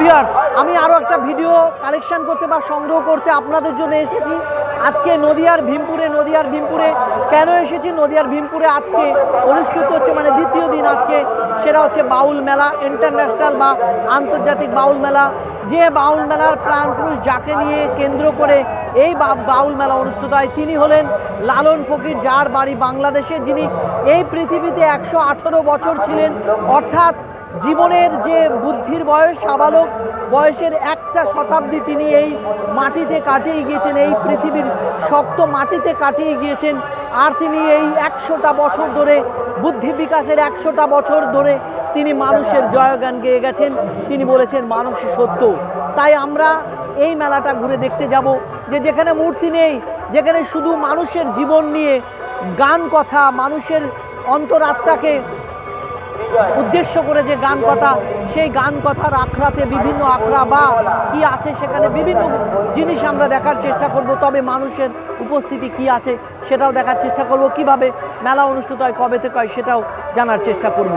Viewers আমি আরও একটা ভিডিও কালেকশন করতে বা সংগ্রহ করতে আপনাদের জন্য এসেছি। আজকে নদিয়ার ভীমপুরে নদিয়ার ভীমপুরে কেন এসেছি? নদিয়ার ভীমপুরে আজকে অনুষ্ঠিত হচ্ছে মানে দ্বিতীয় দিন আজকে, সেটা হচ্ছে বাউল মেলা ইন্টারন্যাশনাল বা আন্তর্জাতিক বাউল মেলা। যে বাউল মেলার প্রাণপুরুষ যাকে নিয়ে কেন্দ্র করে এই বাউল মেলা অনুষ্ঠিত হয়, তিনি হলেন লালন ফকির, যার বাড়ি বাংলাদেশে। যিনি এই পৃথিবীতে একশো আঠেরো বছর ছিলেন, অর্থাৎ জীবনের যে বুদ্ধির বয়স, সাবালক বয়সের একটা শতাব্দী তিনি এই মাটিতে কাটিয়ে গিয়েছেন, এই পৃথিবীর শক্ত মাটিতে কাটিয়ে গিয়েছেন। আর তিনি এই একশোটা বছর ধরে, বুদ্ধি বিকাশের একশোটা বছর ধরে তিনি মানুষের জয়গান গেয়ে গেছেন। তিনি বলেছেন মানুষই সত্য। তাই আমরা এই মেলাটা ঘুরে দেখতে যাব যে যেখানে মূর্তি নেই, যেখানে শুধু মানুষের জীবন নিয়ে গান কথা, মানুষের অন্তরাত্মাকে উদ্দেশ্য করে যে গান কথা, সেই গান কথার আখড়াতে বিভিন্ন আখড়া বা কি আছে সেখানে বিভিন্ন জিনিস আমরা দেখার চেষ্টা করব, তবে মানুষের উপস্থিতি কি আছে সেটাও দেখার চেষ্টা করব, কীভাবে মেলা অনুষ্ঠিত হয়, কবে থেকে হয় সেটাও জানার চেষ্টা করব।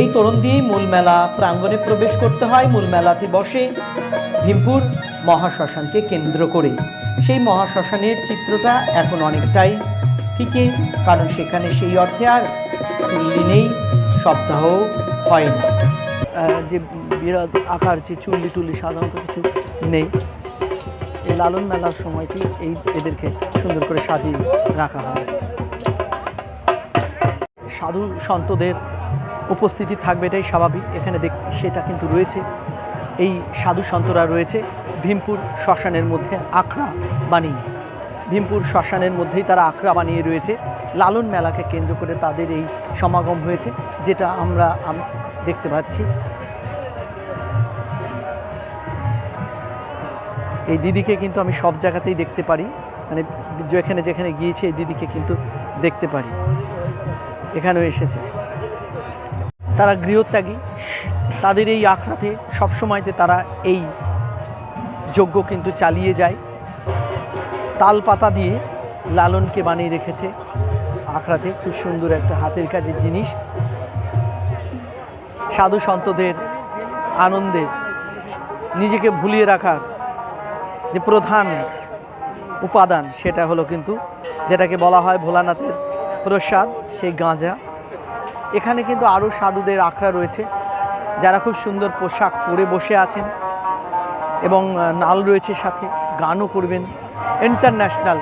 এই তরুণ দিয়েই মূল মেলা, প্রাঙ্গণে প্রবেশ করতে হয়, মূল মেলাটি বসে ভীমপুর মহাশ্মশানকে কেন্দ্র করে। সেই মহাশ্মশানের চিত্রটা এখন অনেকটাই ফিকে, কারণ সেখানে সেই অর্থে আর চুল্লি নেই। সপ্তাহ হয় না যে বিরাট আকার, যে চুল্লি টুল্লি সাধারণত কিছু নেই, এই লালন মেলার সময়টি এই এদেরকে সুন্দর করে সাজিয়ে রাখা হয়। সাধু সন্তদের উপস্থিতি থাকবে, এটাই স্বাভাবিক। এখানে দেখ, সেটা কিন্তু রয়েছে। এই সাধু সন্তরা রয়েছে, ভীমপুর শ্মশানের মধ্যে আখড়া বানিয়ে। ভীমপুর শ্মশানের মধ্যেই তারা আখড়া বানিয়ে রয়েছে। লালন মেলাকে কেন্দ্র করে তাদের এই সমাগম হয়েছে, যেটা আমরা দেখতে পাচ্ছি। এই দিদিকে কিন্তু আমি সব জায়গাতেই দেখতে পারি। মানে যেখানে যেখানে গিয়েছি, এই দিদিকে কিন্তু দেখতে পারি। এখানেও এসেছে। তারা গৃহত্যাগী। তাদের এই আখড়াতে সবসময়তে তারা এই যজ্ঞ কিন্তু চালিয়ে যায়। তাল পাতা দিয়ে লালনকে বানিয়ে রেখেছে। আখড়াতে খুব সুন্দর একটা হাতের কাজের জিনিস। সাধু সন্তদের আনন্দে নিজেকে ভুলিয়ে রাখার যে প্রধান উপাদান, সেটা হলো কিন্তু যেটাকে বলা হয় ভোলানাথের প্রসাদ, সেই গাঁজা। এখানে কিন্তু আরও সাধুদের আখড়া রয়েছে। যারা খুব সুন্দর পোশাক পরে বসে আছেন এবং নাল রয়েছে সাথে, গানও করবেন। ইন্টারন্যাশনাল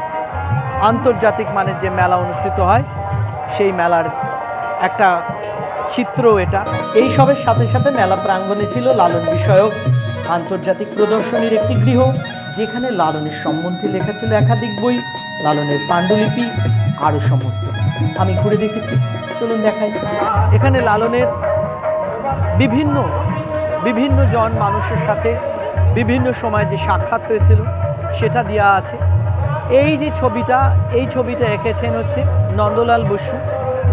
আন্তর্জাতিক মানের যে মেলা অনুষ্ঠিত হয়, সেই মেলার একটা চিত্র এটা। এই সবের সাথে সাথে মেলা প্রাঙ্গণে ছিল লালন বিষয়ক আন্তর্জাতিক প্রদর্শনীর একটি গৃহ, যেখানে লালনের সম্বন্ধে লেখা ছিল একাধিক বই, লালনের পাণ্ডুলিপি, আরও সমস্ত। আমি ঘুরে দেখেছি, চলুন দেখাই। এখানে লালনের বিভিন্ন বিভিন্ন জন মানুষের সাথে বিভিন্ন সময় যে সাক্ষাৎ হয়েছিল সেটা দেওয়া আছে। এই যে ছবিটা, এই ছবিটা এঁকেছেন হচ্ছে নন্দলাল বসু।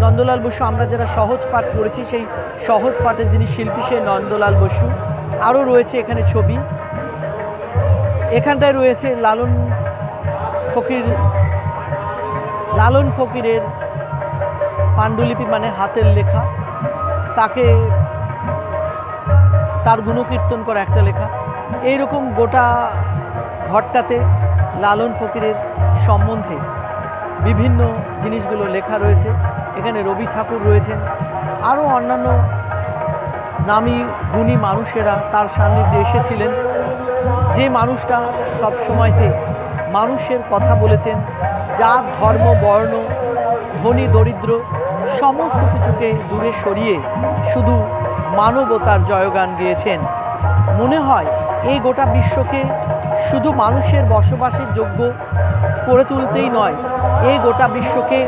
নন্দলাল বসু, আমরা যারা সহজ পাঠ পড়েছি, সেই সহজ পাঠের যিনি শিল্পী সেই নন্দলাল বসু। আরও রয়েছে এখানে ছবি। এখানটায় রয়েছে লালন ফকির, লালন ফকিরের পাণ্ডুলিপি মানে হাতের লেখা। তাকে তার গুণকীর্তন করা একটা লেখা। এইরকম গোটা ঘরটাতে লালন ফকিরের সম্বন্ধে বিভিন্ন জিনিসগুলো লেখা রয়েছে। এখানে রবি ঠাকুর রয়েছেন। আরও অন্যান্য নামী গুণী মানুষেরা তার সান্নিধ্যে এসেছিলেন। যে মানুষটা সব সময়তে মানুষের কথা বলেছেন। জাত, ধর্ম, বর্ণ, ধনী, দরিদ্র সমস্ত কিছুকে দূরে সরিয়ে শুধু মানবতার জয়গান গেয়েছেন। মনে হয় এই গোটা বিশ্বকে শুধু মানুষের বসবাসের যোগ্য করে তুলতেই নয় এই গোটা বিশ্বকে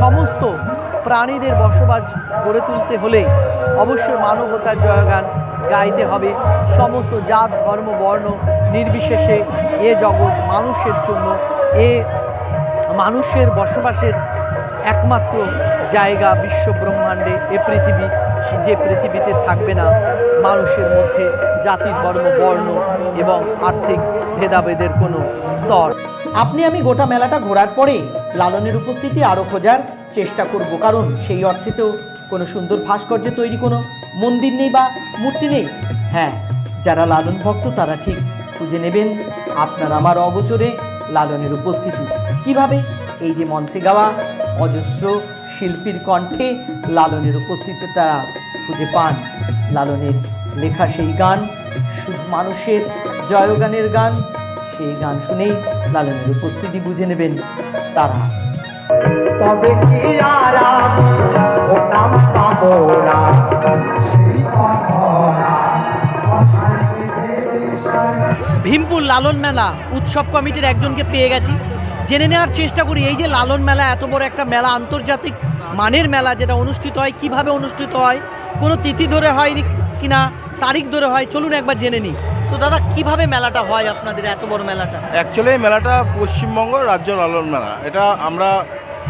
সমস্ত প্রাণীদের বসবাস গড়ে তুলতে হলে অবশ্যই মানবতার জয়গান গাইতে হবে। সমস্ত জাত, ধর্ম, বর্ণ নির্বিশেষে এ জগৎ মানুষের জন্য, এ মানুষের বসবাসের একমাত্র জায়গা বিশ্ব ব্রহ্মাণ্ডে এ পৃথিবী যে পৃথিবীতে থাকবে না, মানুষের মধ্যে জাতি, ধর্ম, বর্ণ এবং আর্থিক ভেদাভেদের কোনো স্তর। আপনি আমি গোটা মেলাটা ঘোরার পরে লালনের উপস্থিতি আরও খোঁজার চেষ্টা করব, কারণ সেই অর্থে তো কোনো সুন্দর ভাস্কর্য তৈরি, কোনো মন্দির নেই বা মূর্তি নেই। হ্যাঁ যারা লালন ভক্ত, তারা ঠিক খুঁজে নেবেন আপনার আমার অগোচরে লালনের উপস্থিতি। কীভাবে? এই যে মঞ্চে গাওয়া অজস্র শিল্পীর কণ্ঠে লালনের উপস্থিতি তারা খুঁজে পান। লালনের লেখা সেই গান শুধু মানুষের জয়গানের গান সেই গান শুনেই লালনের উপস্থিতি বুঝে নেবেন তারা। তবে কি ভীমপুর লালন মেলা উৎসব কমিটির একজনকে পেয়ে গেছি। জেনে নেওয়ার চেষ্টা করি, এই যে লালন মেলা, এত বড় একটা মেলা, আন্তর্জাতিক মানের মেলা যেটা অনুষ্ঠিত হয়, কীভাবে অনুষ্ঠিত হয়, কোনো তিথি ধরে হয় কিনা, তারিখ ধরে হয়, চলুন একবার জেনে নিই। তো দাদা, কীভাবে মেলাটা হয় আপনাদের এত বড় মেলাটা? অ্যাকচুয়ালি মেলাটা পশ্চিমবঙ্গ রাজ্য লালন মেলা। এটা আমরা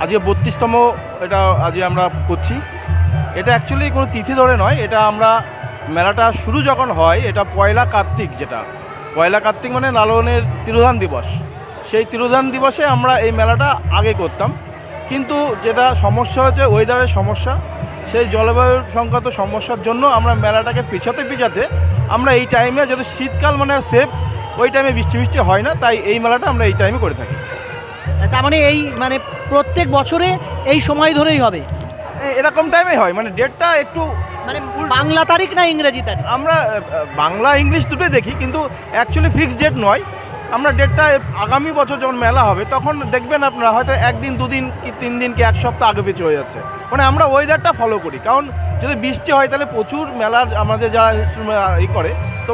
আজকে বত্রিশতম, এটা আজকে আমরা করছি। এটা অ্যাকচুয়ালি কোনো তিথি ধরে নয়, এটা আমরা মেলাটা শুরু যখন হয়, এটা পয়লা কার্তিক যেটা। পয়লা কার্তিক মানে লালনের তিরোধান দিবস। সেই তিরোধান দিবসে আমরা এই মেলাটা আগে করতাম। কিন্তু যেটা সমস্যা হচ্ছে ওয়েদারের সমস্যা সেই জলবায়ুর সংক্রান্ত সমস্যার জন্য আমরা মেলাটাকে পিছাতে পিছাতে আমরা এই টাইমে যেহেতু শীতকাল মানে আর সেফ ওই টাইমে বৃষ্টি বৃষ্টি হয় না তাই এই মেলাটা আমরা এই টাইমে করে থাকি। তার মানে এই মানে প্রত্যেক বছরে এই সময় ধরেই হবে? এরকম টাইমে হয় মানে ডেটটা একটু মানে বাংলা তারিখ না ইংরেজি তারিখ? আমরা বাংলা ইংলিশ দুটোই দেখি কিন্তু অ্যাকচুয়ালি ফিক্সড ডেট নয়। আমরা ডেটটা আগামী বছর যখন মেলা হবে, তখন দেখবেন আপনারা হয়তো একদিন, দুদিন কি তিন দিন কি এক সপ্তাহ আগে পিছু হয়ে যাচ্ছে। মানে আমরা ওয়েদারটা ফলো করি। কারণ যদি বৃষ্টি হয়, তাহলে প্রচুর মেলার আমাদের যারা ই করে, তো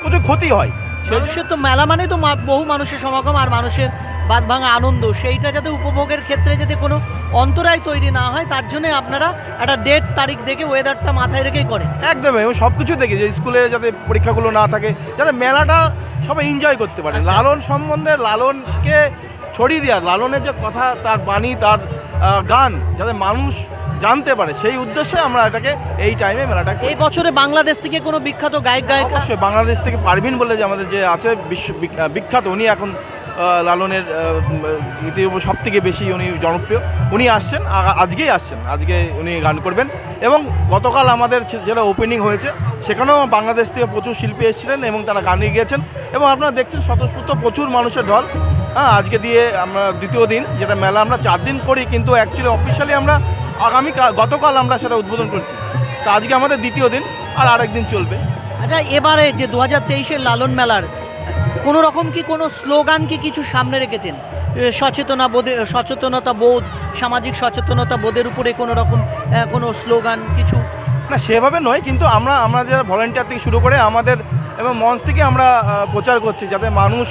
প্রচুর ক্ষতি হয়। মানুষের তো মেলা মানে তো বহু মানুষের সমাগম, আর মানুষের বাদ ভাঙা আনন্দ সেইটা যাতে উপভোগের ক্ষেত্রে যাতে কোনো অন্তরায় তৈরি না হয় তার জন্য আপনারা একটা ডেট তারিখ দেখে ওয়েদারটা মাথায় রেখেই করেন। একদমই এবং সব কিছু দেখে যে স্কুলে যাতে পরীক্ষাগুলো না থাকে যাতে মেলাটা সবাই এনজয় করতে পারে। আচ্ছা। লালন সম্বন্ধে লালনকে ছড়িয়ে দেওয়ার লালনের যে কথা তার বাণী তার গান যাতে মানুষ জানতে পারে সেই উদ্দেশ্যে আমরা এটাকে এই টাইমে মেলাটা এই বছরে বাংলাদেশ থেকে কোনো বিখ্যাত গায়ক গায়িকা? অবশ্যই বাংলাদেশ থেকে পারভিন বলে যে আমাদের যে আছে বিশ্ব বিখ্যাত উনি এখন লালনের সব থেকে বেশি উনি জনপ্রিয়। উনি আসছেন আজকেই আসছেন। আজকে উনি গান করবেন। এবং গতকাল আমাদের যেটা ওপেনিং হয়েছে, সেখানেও বাংলাদেশ থেকে প্রচুর শিল্পী এসেছিলেন এবং তারা গানে গিয়েছেন। এবং আপনারা দেখছেন, স্বতঃস্ফূর্ত প্রচুর মানুষের ঢল। হ্যাঁ আজকে দিয়ে আমরা দ্বিতীয় দিন, যেটা মেলা আমরা চার দিন করি, কিন্তু অ্যাকচুয়ালি অফিসিয়ালি আমরা আগামী গতকাল আমরা সেটা উদ্বোধন করছি। তো আজকে আমাদের দ্বিতীয় দিন, আর আরেকদিন চলবে। আচ্ছা এবারে যে দু হাজার তেইশের লালন মেলার কোনো রকম কি কোনো স্লোগান কি কিছু সামনে রেখেছেন? সচেতনা বোধে সচেতনতা বোধ সামাজিক সচেতনতা বোধের উপরে কোনো রকম কোনো স্লোগান কিছু? না সেভাবে নয় কিন্তু আমরা আমরা যারা ভলেন্টিয়ার থেকে শুরু করে আমাদের এবং মঞ্চ থেকে আমরা প্রচার করছি যাতে মানুষ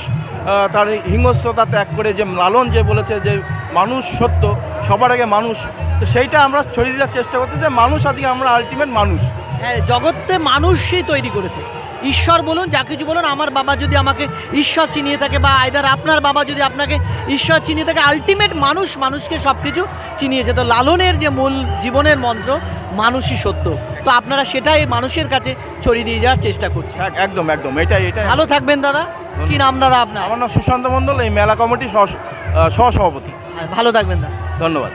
তার হিংস্রতা ত্যাগ করে যে লালন যে বলেছে যে মানুষ সত্য সবার আগে মানুষ তো সেইটা আমরা ছড়িয়ে দেওয়ার চেষ্টা করছি যে মানুষ আজকে আমরা আলটিমেট মানুষ। হ্যাঁ, জগতে মানুষই তৈরি করেছে। ঈশ্বর বলুন যা কিছু বলুন আমার বাবা যদি আমাকে ঈশ্বর চিনিয়ে থাকে বা আইদার আপনার বাবা যদি আপনাকে ঈশ্বর চিনিয়ে থাকে আলটিমেট মানুষ মানুষকে সব কিছু চিনিয়েছে। তো লালনের যে মূল জীবনের মন্ত্র মানুষই সত্য। তো আপনারা সেটাই মানুষের কাছে ছড়িয়ে দিয়ে যাওয়ার চেষ্টা করছেন। একদম একদম এটাই এটাই। ভালো থাকবেন দাদা। কি নাম দাদা আপনার? আমার নাম সুশান্ত মণ্ডল এই মেলা কমিটির সহ- সহসভাপতি। ভালো থাকবেন দাদা। ধন্যবাদ।